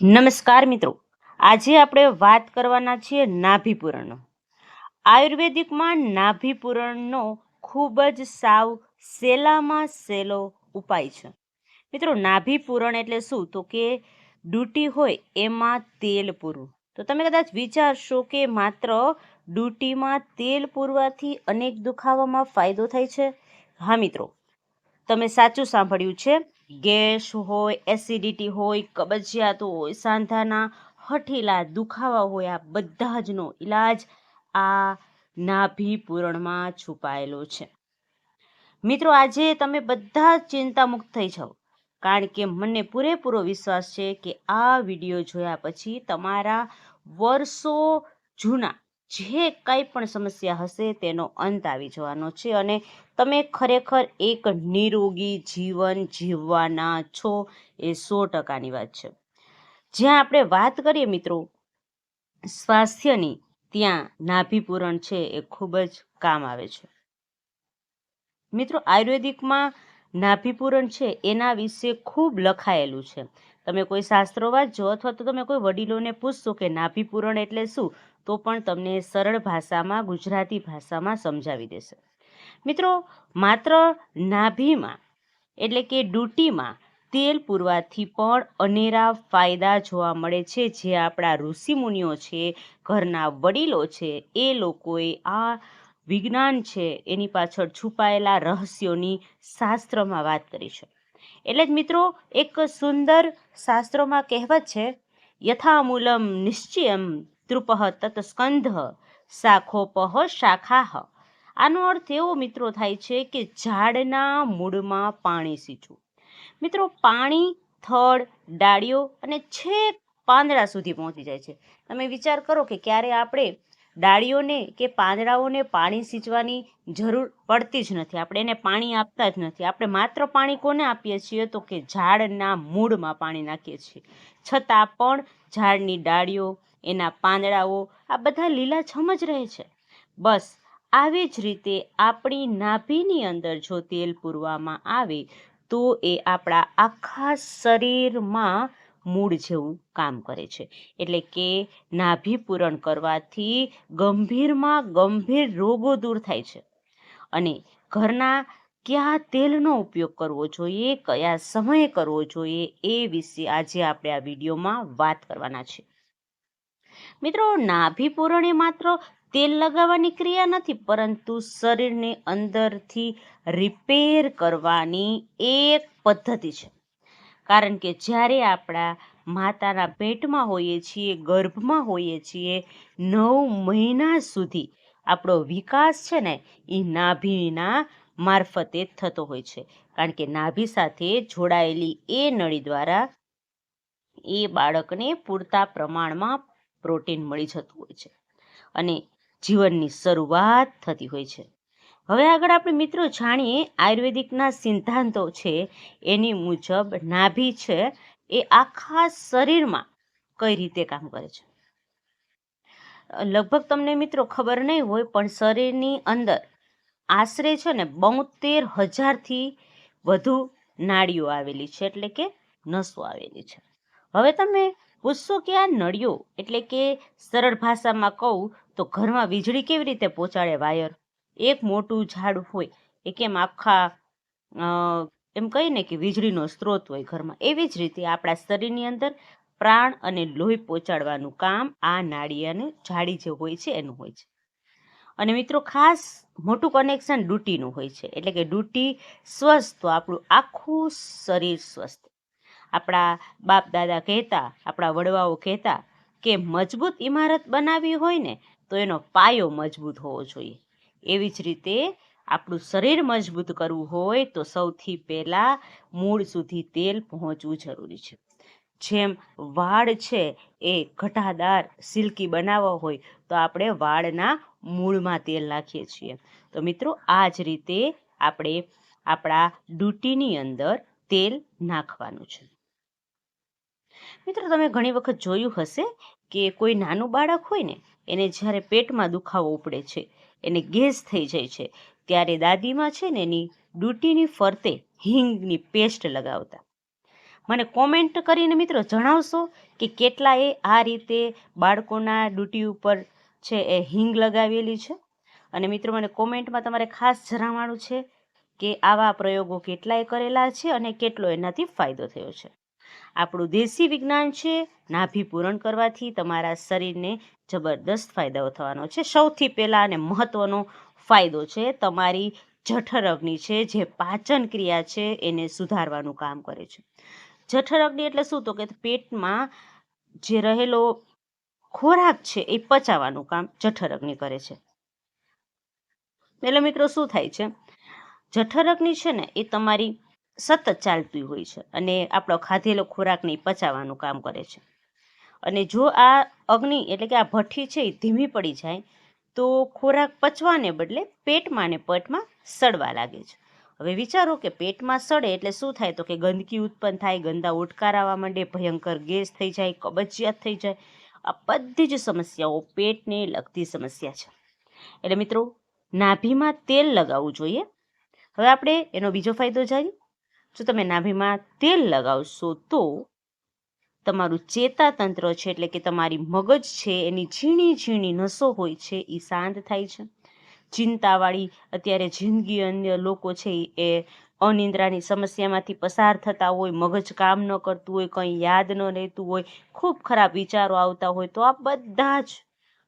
નમસ્કાર મિત્રો. આજે આપણે વાત કરવાના છીએ નાભિપૂરણનો. આયુર્વેદિકમાં નાભિપૂરણનો ખૂબ જ સાવ સેલામાં સેલો ઉપાય છે. મિત્રો, નાભિપૂરણ એટલે શું? તો કે ડૂટી હોય એમાં તેલ પૂરવું તો તમે કદાચ વિચારશો કે માત્ર ડૂટીમાં તેલ પૂરવાથી અનેક દુખાવામાં ફાયદો થાય છે? હા મિત્રો, તમે સાચું સાંભળ્યું છે. ગેસ હોય એસિડિટી હોય, કબજિયાત હોય, સાંધાના હઠીલા દુખાવા હોય, આ બધા જનો ઈલાજ આ નાભી પૂરણમાં છુપાયેલો છે. મિત્રો, આજે તમે બધા ચિંતામુક્ત થઈ જાઓ, કારણ કે મને પૂરેપૂરો વિશ્વાસ છે કે આ વીડિયો જોયા પછી તમારા વર્ષો જૂના જે કંઈ પણ સમસ્યા હશે તેનો અંત આવી જવાનો છે અને તમે ખરેખર એક નિરોગી જીવન જીવવાના છો એ સો ટકાની વાત છે. જ્યાં આપણે વાત કરીએ મિત્રો, સ્વાસ્થ્યની, ત્યાં નાભિપૂરણ છે એ ખૂબ જ કામ આવે છે. મિત્રો, આયુર્વેદિકમાં નાભિપૂરણ છે એના વિશે ખૂબ લખાયેલું છે. તમે કોઈ શાસ્ત્રો વાંચજો અથવા તો તમે કોઈ વડીલોને પૂછશો કે નાભિપૂરણ એટલે શું તો પણ તમને સરળ ભાષામાં, ગુજરાતી ભાષામાં સમજાવી દેશે. મિત્રો, માત્ર નાભીમાં એટલે કે ડૂટીમાં તેલ પૂરવાથી પણ અનેરા ફાયદા જોવા મળે છે. જે આપણા ઋષિમુનિઓ છે, ઘરના વડીલો છે, એ લોકોએ આ વિજ્ઞાન છે, એની પાછળ છુપાયેલા રહસ્યોની શાસ્ત્રમાં વાત કરી છે. એટલે જ મિત્રો, એક સુંદર શાસ્ત્રોમાં કહેવત છે, યથામૂલમ નિશ્ચયમ તૃપઃ તત્સ્કંધ શાખોપહ શાખાહ આનો અર્થ એવો, મિત્રો, થાય છે કે ઝાડના મૂળમાં પાણી સીંચવું મિત્રો, પાણી, થડ, ડાળીઓ અને છેક પાંદડા સુધી પહોંચી જાય છે. તમે વિચાર કરો કે ક્યારે આપણે ડાળીઓને કે પાંદડાઓને પાણી સિંચવાની જરૂર પડતી જ નથી. આપણે એને પાણી આપતા જ નથી. આપણે માત્ર પાણી કોને આપીએ છીએ? તો કે ઝાડના મૂળમાં પાણી નાખીએ છીએ. છતાં પણ ઝાડની ડાળીઓ એના પાંદડાઓ આ બધા લીલાછમ જ રહે છે. બસ, આવી જ રીતે આપણી નાભીની અંદર જો તેલ પૂરવામાં આવે, તો એ આપણા આખા શરીરમાં મૂળ જેવું કામ કરે છે. એટલે કે નાભી પૂરણ કરવાથી ગંભીરમાં ગંભીર રોગો દૂર થાય છે. અને ઘરના કયા તેલનો ઉપયોગ કરવો જોઈએ, કયા સમયે કરવો જોઈએ, એ વિશે આજે આપણે આ વિડીયોમાં વાત કરવાના છે મિત્રો, નાભી પૂરણ એ માત્ર તેલ લગાવવાની ક્રિયા નથી, પરંતુ શરીરને અંદરથી રિપેર કરવાની એક પદ્ધતિ છે. કારણ કે જ્યારે આપણા માતાના પેટમાં હોઈએ છીએ, ગર્ભમાં હોઈએ છીએ, નવ મહિના સુધી આપણો વિકાસ છે ને, એ નાભીના મારફતે થતો હોય છે. કારણ કે નાભી સાથે જોડાયેલી એ નળી દ્વારા એ બાળકને પૂરતા પ્રમાણમાં પ્રોટીન મળી જતું હોય છે અને જીવનની શરૂઆત થતી હોય છે. હવે આગળ આપણે મિત્રો જાણીએ આયુર્વેદિકના સિદ્ધાંતો છે એની મુજબ નાભી છે એ આખા શરીરમાં કઈ રીતે કામ કરે છે? લગભગ તમને મિત્રો ખબર નહીં હોય પણ શરીરની અંદર આશરે છે ને બોતેર હજારથી વધુ નાડીઓ આવેલી છે એટલે કે નસો આવેલી છે. હવે તમે પૂછશો કે આ નળિયો એટલે કે સરળ ભાષામાં કહું તો ઘરમાં વીજળી કેવી રીતે પહોંચાડે વાયર? એક મોટું ઝાડ હોય એ કેમ આખા એમ કહીને કે વીજળીનો સ્ત્રોત હોય ઘરમાં. એવી જ રીતે આપણા શરીરની અંદર પ્રાણ અને લોહી પહોંચાડવાનું કામ આ અને જાડી જે હોય છે એનું હોય છે. અને મિત્રો ખાસ મોટું કનેક્શન ડૂટીનું હોય છે. એટલે કે ડૂટી સ્વસ્થ તો આપણું આખું શરીર સ્વસ્થ. આપણા બાપ દાદા કહેતા, આપણા વડવાઓ કહેતા કે મજબૂત ઇમારત બનાવવી હોય ને, તો એનો પાયો મજબૂત હોવો જોઈએ. એવી જ રીતે આપણું શરીર મજબૂત કરવું હોય તો સૌથી પહેલાં મૂળ સુધી તેલ પહોંચવું જરૂરી છે. જેમ વાળ છે એ ઘટાદાર સિલ્કી બનાવવા હોય તો આપણે વાળના મૂળમાં તેલ નાખીએ છીએ. તો મિત્રો, આ જ રીતે આપણે આપણા ડૂટીની અંદર તેલ નાખવાનું છે. મિત્રો, તમે ઘણી વખત જોયું હશે કે કોઈ નાનું બાળક હોય ને, એને જ્યારે પેટમાં દુખાવો ઉપડે છે, એને ગેસ થઈ જાય છે, ત્યારે દાદીમાં છે ને એની ડૂટીની ફરતે હિંગની પેસ્ટ લગાવતા. મને કોમેન્ટ કરીને મિત્રો જણાવશો કે કેટલાએ આ રીતે બાળકોના ડ્યુટી ઉપર છે એ હિંગ લગાવેલી છે? અને મિત્રો, મને કોમેન્ટમાં તમારે ખાસ જણાવવાનું છે કે આવા પ્રયોગો કેટલાય કરેલા છે અને કેટલો એનાથી ફાયદો થયો છે? આપણું દેશી વિજ્ઞાન છે, નાભી પૂરણ કરવાથી તમારા શરીરને જબરદસ્ત ફાયદાઓ થવાનો છે. સૌથી પહેલાં અને મહત્ત્વનો ફાયદો છે, તમારી જઠર અગ્નિ છે, જે પાચન ક્રિયા છે, એને સુધારવાનું કામ કરે છે. જઠર અગ્નિ એટલે શું? તો કે પેટમાં જે રહેલો ખોરાક છે, એ પચાવવાનું કામ જઠર અગ્નિ કરે છે. એટલે મિત્રો શું થાય છે? જઠર અગ્નિ છે ને, એ તમારી સતત ચાલતી હોય છે અને આપણો ખાધેલો ખોરાકને પચાવવાનું કામ કરે છે. અને જો આ અગ્નિ એટલે કે આ ભઠ્ઠી છે એ ધીમી પડી જાય, તો ખોરાક પચવાને બદલે પેટમાં ને પટમાં સડવા લાગે છે. હવે વિચારો કે પેટમાં સડે એટલે શું થાય? તો કે ગંદકી ઉત્પન્ન થાય, ગંદા ઓટકાર આવવા માંડે, ભયંકર ગેસ થઈ જાય, કબજિયાત થઈ જાય. આ બધી જ સમસ્યાઓ પેટને લગતી સમસ્યા છે. એટલે મિત્રો, નાભીમાં તેલ લગાવવું જોઈએ. હવે આપણે એનો બીજો ફાયદો જાણીએ. જો તમે નાભીમાં તેલ લગાવશો તો તમારું ચેતાતંત્ર છે, એટલે કે તમારી મગજ છે, એની ઝીણી ઝીણી નસો હોય છે એ શાંત થાય છે. ચિંતાવાળી અત્યારે જિંદગી અન્ય લોકો છે, એ અનિંદ્રાની સમસ્યામાંથી પસાર થતા હોય, મગજ કામ ન કરતું હોય, કંઈ યાદ ન રહેતું હોય, ખૂબ ખરાબ વિચારો આવતા હોય, તો આ બધા જ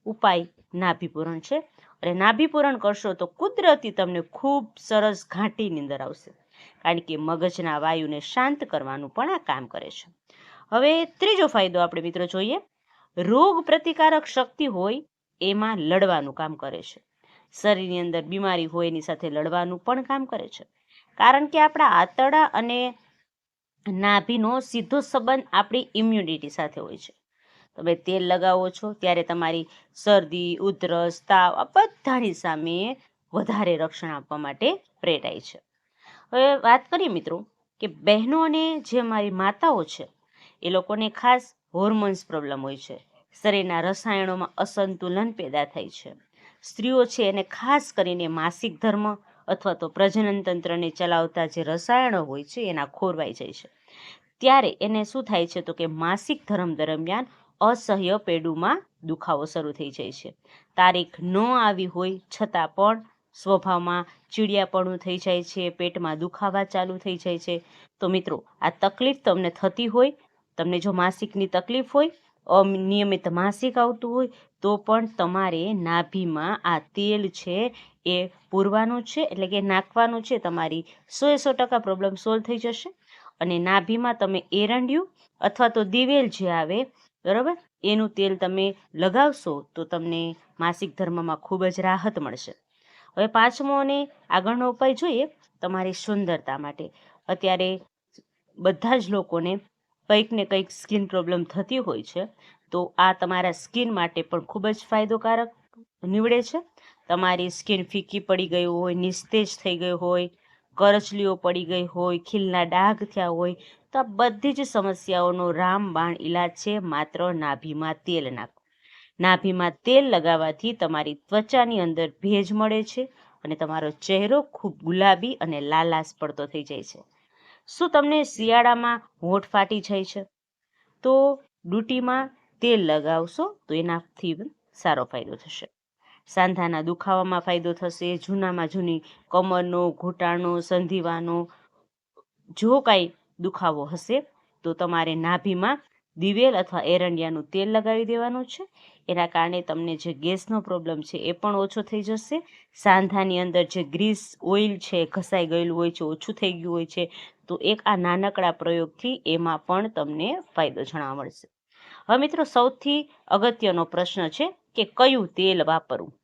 ઉપાય નાભીપૂરણ છે. અને નાભીપૂરણ કરશો તો કુદરતી તમને ખૂબ સરસ ઘાટી નીંદર આવશે. કારણ કે મગજના વાયુને શાંત કરવાનું પણ આ કામ કરે છે. હવે ત્રીજો ફાયદો આપણે મિત્રો જોઈએ. રોગ પ્રતિકારક શક્તિ હોય એમાં લડવાનું કામ કરે છે. શરીરની અંદર બીમારી હોય એની સાથે લડવાનું પણ કામ કરે છે. કારણ કે આપણા આંતરડા અને નાભીનો સીધો સંબંધ આપણી ઇમ્યુનિટી સાથે હોય છે. તમે તેલ લગાવો છો ત્યારે તમારી શરદી, ઉધરસ, તાવ આ બધાની સામે વધારે રક્ષણ આપવા માટે પ્રેરાય છે. હવે વાત કરીએ મિત્રો કે બહેનો અને જે મારી માતાઓ છે, એ લોકોને ખાસ હોર્મોન્સ પ્રોબ્લેમ હોય છે. શરીરના રસાયણોમાં અસંતુલન પેદા થાય છે. સ્ત્રીઓ છે એને ખાસ કરીને માસિક ધર્મ અથવા તો પ્રજનન તંત્રને ચલાવતા જે રસાયણો હોય છે એના ખોરવાઈ જાય છે. ત્યારે એને શું થાય છે તો કે માસિક ધર્મ દરમિયાન અસહ્ય પેડુમાં દુખાવો શરૂ થઈ જાય છે. તારીખ ન આવી હોય છતાં પણ સ્વભાવમાં ચીડિયાપણું થઈ જાય છે, પેટમાં દુખાવા ચાલુ થઈ જાય છે. તો મિત્રો, આ તકલીફ તમને થતી હોય, તમને જો માસિકની તકલીફ હોય અનિયમિત માસિક આવતું હોય, તો પણ તમારે નાભીમાં આ તેલ છે એ પૂરવાનું છે, એટલે કે નાખવાનું છે તમારી. સો સો ટકા પ્રોબ્લેમ સોલ્વ થઈ જશે. અને નાભીમાં તમે એરંડિયું અથવા તો દિવેલ જે આવે, બરાબર, એનું તેલ તમે લગાવશો તો તમને માસિક ધર્મમાં ખૂબ જ રાહત મળશે. હવે પાંચમો અને આગળનો ઉપાય જોઈએ તમારી સુંદરતા માટે. અત્યારે બધા જ લોકોને કંઈક ને કંઈક સ્કિન પ્રોબ્લેમ થતી હોય છે, તો આ તમારા સ્કિન માટે પણ ખૂબ જ ફાયદોકારક નીવડે છે. તમારી સ્કિન ફીકી પડી ગઈ હોય, નિસ્તેજ થઈ ગઈ હોય, કરચલીઓ પડી ગઈ હોય, ખીલના ડાઘ થયા હોય, તો આ બધી જ સમસ્યાઓનો રામબાણ ઈલાજ છે, માત્ર નાભીમાં તેલ નાખો. નાભીમાં તેલ લગાવવાથી તમારી ત્વચાની અંદર ભેજ મળે છે અને તમારો ચહેરો ખૂબ ગુલાબી અને લાલાશ પડતો થઈ જાય છે. શું તમને શિયાળામાં હોઠ ફાટી જાય છે? તો ડૂટીમાં તેલ લગાવશો તો એનાથી સારો ફાયદો થશે. સાંધાના દુખાવામાં ફાયદો થશે, જૂનામાં જૂની કમરનો, ઘૂંટાણો, સંધિવાનો, જો કાંઈ દુખાવો હશે તો તમારે નાભીમાં દિવેલ અથવા એરંડિયાનું તેલ લગાવી દેવાનું છે. એના કારણે તમને જે ગેસનો પ્રોબ્લેમ છે એ પણ ઓછો થઈ જશે. સાંધાની અંદર જે ગ્રીસ ઓઇલ છે, ઘસાઈ ગયેલું હોય છે, ઓછું થઈ ગયું હોય છે, તો એક આ નાનકડા પ્રયોગથી એમાં પણ તમને ફાયદો જણાવ મળશે. હવે મિત્રો સૌથી અગત્યનો પ્રશ્ન છે કે કયું તેલ વાપરવું?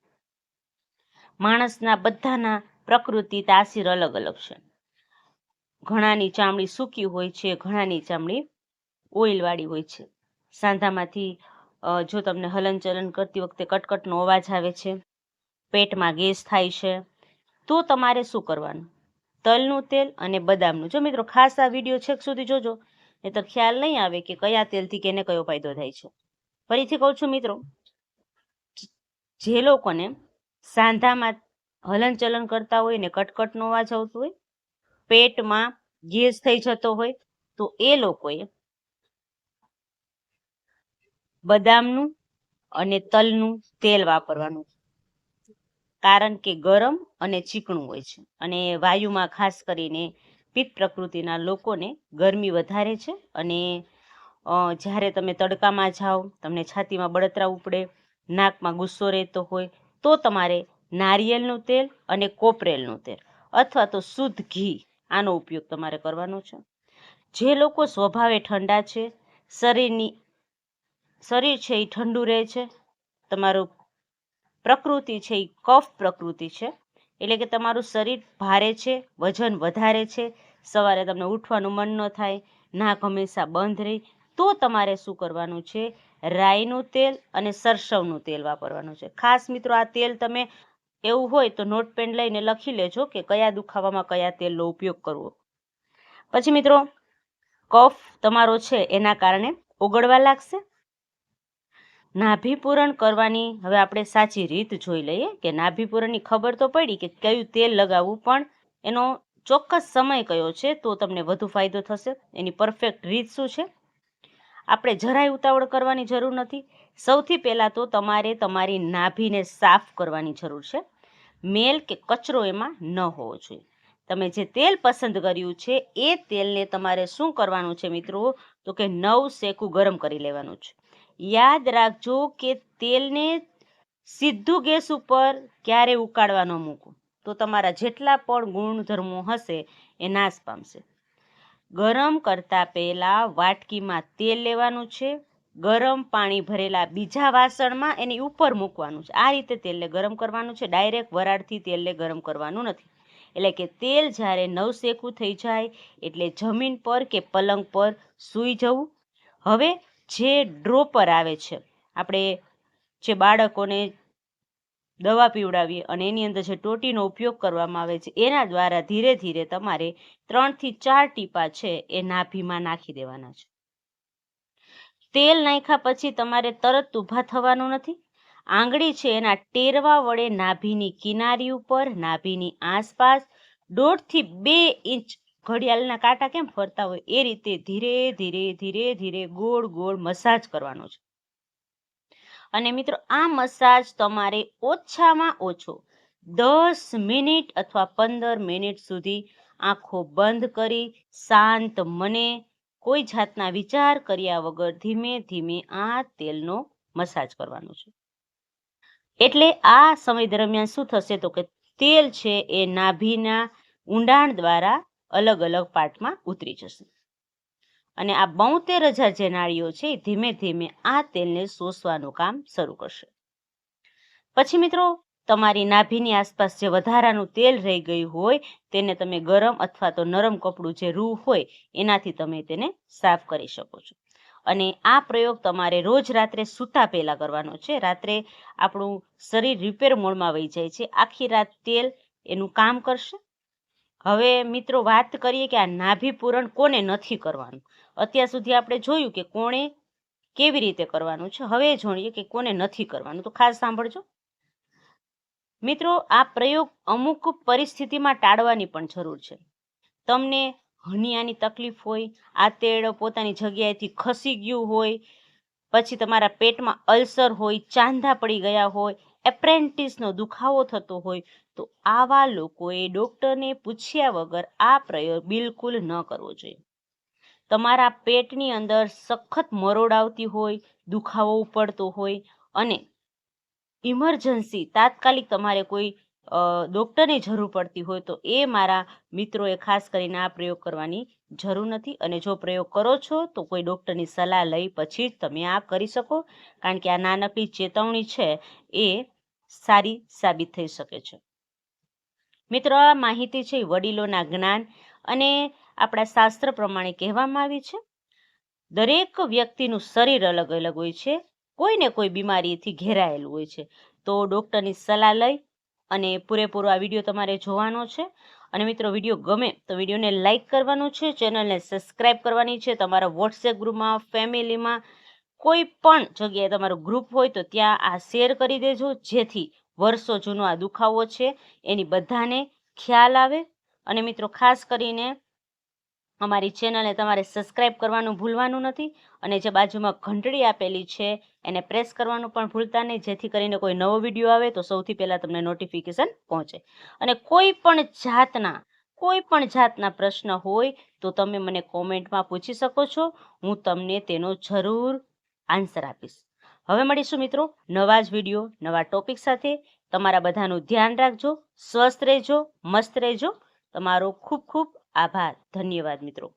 માણસના બધાના પ્રકૃતિ તાસીર અલગ અલગ છે. ઘણાની ચામડી સૂકી હોય છે, ઘણાની ચામડી ઓઇલવાળી હોય છે. સાંધામાંથી જો તમને હલનચલન કરતી વખતે કટકટનો અવાજ આવે છે, પેટમાં ગેસ થાય છે, તો તમારે શું કરવાનું? તલનું તેલ અને બદામનું. જો મિત્રો ખાસ આ વીડિયો છેક સુધી જોજો એ તો ખ્યાલ નહીં આવે કે કયા તેલથી કેને કયો ફાયદો થાય છે. ફરીથી કહું છું મિત્રો, જે લોકોને સાંધામાં હલનચલન કરતા હોય ને કટકટનો અવાજ આવતો હોય, પેટમાં ગેસ થઈ જતો હોય, તો એ લોકોએ બદામનું અને તલનું તેલ વાપરવાનું. કારણ કે ગરમ અને ચીકણું હોય છે. અને વાયુમાં ખાસ કરીને પિત્ત પ્રકૃતિના લોકોને ગરમી વધારે છે. અને જ્યારે તમે તડકામાં જાઓ, તમને છાતીમાં બળતરા ઉપડે, નાકમાં ગુસ્સો રહેતો હોય, તો તમારે નારિયેળનું તેલ અને કોપરેલનું તેલ અથવા તો શુદ્ધ ઘી આનો ઉપયોગ તમારે કરવાનો છે. જે લોકો સ્વભાવે ઠંડા છે, શરીરની શરીર છે એ ઠંડુ રહે છે. તમારું પ્રકૃતિ છે એ કફ પ્રકૃતિ છે. એટલે કે તમારું શરીર ભારે છે, વજન વધારે છે. સવારે તમને ઉઠવાનું મન ન થાય, નાક હંમેશા બંધ રહી. તો તમારે શું કરવાનું છે? રાઈનું તેલ અને સરસવનું તેલ વાપરવાનું છે. ખાસ મિત્રો, આ તેલ તમે એવું હોય તો નોટ પેન લઈને લખી લેજો કે કયા દુખાવામાં કયા તેલનો ઉપયોગ કરવો. પછી મિત્રો, કફ તમારો છે એના કારણે ઓગળવા લાગશે. નાભિપૂરણ કરવાની, હવે આપણે સાચી રીત જોઈ લઈએ કે નાભિપૂરણની ખબર તો પડી કે કયું તેલ લગાવવું, પણ એનો ચોક્કસ સમય કયો છે તો તમને વધુ ફાયદો થશે. એની પરફેક્ટ રીત શું છે? આપણે જરાય ઉતાવળ કરવાની જરૂર નથી. સૌથી પહેલાં તો તમારે તમારી નાભીને સાફ કરવાની જરૂર છે. મેલ કે કચરો એમાં ન હોવો જોઈએ. તમે જે તેલ પસંદ કર્યું છે, એ તેલને તમારે શું કરવાનું છે મિત્રો? તો કે નવ શેકું ગરમ કરી લેવાનું છે. યાદ રાખજો કે તેલને સીધું ગેસ ઉપર ક્યારે ઉકાળવા ન મૂકવું તો તમારા જેટલા પણ ગુણધર્મો હશે એ નાશ પામશે. ગરમ કરતાં પહેલાં વાટકીમાં તેલ લેવાનું છે. ગરમ પાણી ભરેલા બીજા વાસણમાં એની ઉપર મૂકવાનું છે. આ રીતે તેલને ગરમ કરવાનું છે. ડાયરેક્ટ વરાળથી તેલને ગરમ કરવાનું નથી. એટલે કે તેલ જ્યારે નવશેકું થઈ જાય એટલે જમીન પર કે પલંગ પર સૂઈ જવું. હવે જે ડ્રોપર આવે છે. આપણે જે બાળકોને દવા પીવડાવીએ અને એની અંદર જે ટોટીનો ઉપયોગ કરવામાં આવે છે, એના દ્વારા ધીરે ધીરે તમારે ત્રણથી ચાર ટીપા છે એ નાભીમાં નાખી દેવાના છે. તેલ નાખ્યા પછી તમારે તરત ઊભા થવાનું નથી. આંગળી છે એના ટેરવા વડે નાભીની કિનારી ઉપર, નાભીની આસપાસ દોઢથી બે ઇંચ ઘડિયાળના કાંટા કેમ ફરતા હોય? એ રીતે ધીરે ધીરે ધીરે ધીરે ગોળ ગોળ મસાજ કરવાનો છે. અને મિત્રો, આ મસાજ તમારે ઓછામાં ઓછો દસ મિનિટ અથવા પંદર મિનિટ સુધી આંખો બંધ કરી, શાંત મને કોઈ જાતના વિચાર કર્યા વગર ધીમે ધીમે આ તેલનો મસાજ કરવાનો છે. એટલે આ સમય દરમિયાન શું થશે તો કે તેલ છે એ નાભીના ઊંડાણ દ્વારા અલગ અલગ પાર્ટમાં ઉતરી જશે. અને આ બોતેર હજાર જે નાળીઓ છે, ધીમે ધીમે આ તેલને શોષવાનું કામ શરૂ કરશે. પછી મિત્રો, તમારી નાભીની આસપાસ જે વધારાનું તેલ રહી ગયું હોય, તેને તમે ગરમ અથવા તો નરમ કપડું જે રૂ હોય, એનાથી તમે તેને સાફ કરી શકો છો. અને આ પ્રયોગ તમારે રોજ રાત્રે સૂતા પહેલાં કરવાનો છે. રાત્રે આપણું શરીર રિપેર મોડમાં વહી જાય છે. આખી રાત તેલ એનું કામ કરશે. હવે મિત્રો વાત કરીએ કે આ નાભી પૂરણ કોને નથી કરવાનું? અત્યાર સુધી આપણે જોયું કે કોણે કેવી રીતે કરવાનું છે. હવે જોઈએ કે કોને નથી કરવાનું. તો ખાસ સાંભળજો. મિત્રો, આ પ્રયોગ અમુક પરિસ્થિતિમાં ટાળવાની પણ જરૂર છે. તમને હનિયાની તકલીફ હોય, આ તેડ પોતાની જગ્યાએથી ખસી ગયું હોય, પછી તમારા પેટમાં અલ્સર હોય, ચાંદા પડી ગયા હોય, એપ્રેન્ટિસનો દુખાવો થતો હોય તો આવા લોકોએ ડૉક્ટરને પૂછ્યા વગર આ પ્રયોગ બિલકુલ ન કરવો જોઈએ. તમારા પેટની અંદર સખત મરોડ આવતી હોય, દુખાવો ઉપડતો હોય અને ઇમરજન્સી તાત્કાલિક તમારે કોઈ ડૉક્ટરની જરૂર પડતી હોય તો એ મારા મિત્રોએ ખાસ કરીને આ પ્રયોગ કરવાની જરૂર નથી અને જો પ્રયોગ કરો છો તો કોઈ ડૉક્ટરની સલાહ લઈ પછી જ તમે આ કરી શકો કારણ કે આ નાનકડી ચેતવણી છે એ સારી સાબિત થઈ શકે છે. મિત્રો, આ માહિતી છે વડીલોના જ્ઞાન અને આપણા શાસ્ત્ર પ્રમાણે કહેવામાં આવી છે. દરેક વ્યક્તિનું શરીર અલગ અલગ હોય છે. કોઈને કોઈ બીમારીથી ઘેરાયેલું હોય છે. તો ડૉક્ટરની સલાહ લઈ અને પૂરેપૂરો આ વીડિયો તમારે જોવાનો છે. અને મિત્રો, વીડિયો ગમે તો વિડીયોને લાઇક કરવાનું છે. ચેનલને સબસ્ક્રાઇબ કરવાની છે. તમારા વોટ્સએપ ગ્રુપમાં, ફેમિલીમાં કોઈ પણ જગ્યાએ તમારું ગ્રુપ હોય તો ત્યાં આ શેર કરી દેજો. જેથી વર્ષો જૂનો આ દુખાવો છે, એની બધાને ખ્યાલ આવે. અને મિત્રો, ખાસ કરીને અમારી ચેનલને તમારે સબસ્ક્રાઈબ કરવાનું ભૂલવાનું નથી અને જે બાજુમાં ઘંટડી આપેલી છે, એને પ્રેસ કરવાનું પણ ભૂલતા નહીં. જેથી કરીને કોઈ નવો વીડિયો આવે તો સૌથી પહેલાં તમને નોટિફિકેશન પહોંચે. અને કોઈ પણ જાતના, કોઈ પણ જાતના પ્રશ્ન હોય તો તમે મને કોમેન્ટમાં પૂછી શકો છો. હું તમને તેનો જરૂર આન્સર આપીશ. હવે મળીશું મિત્રો નવા જ વીડિયો નવા ટોપિક સાથે. તમારા બધાનું ધ્યાન રાખજો, સ્વસ્થ રહેજો, મસ્ત રહેજો. તમારો ખૂબ ખૂબ આભાર. ધન્યવાદ મિત્રો.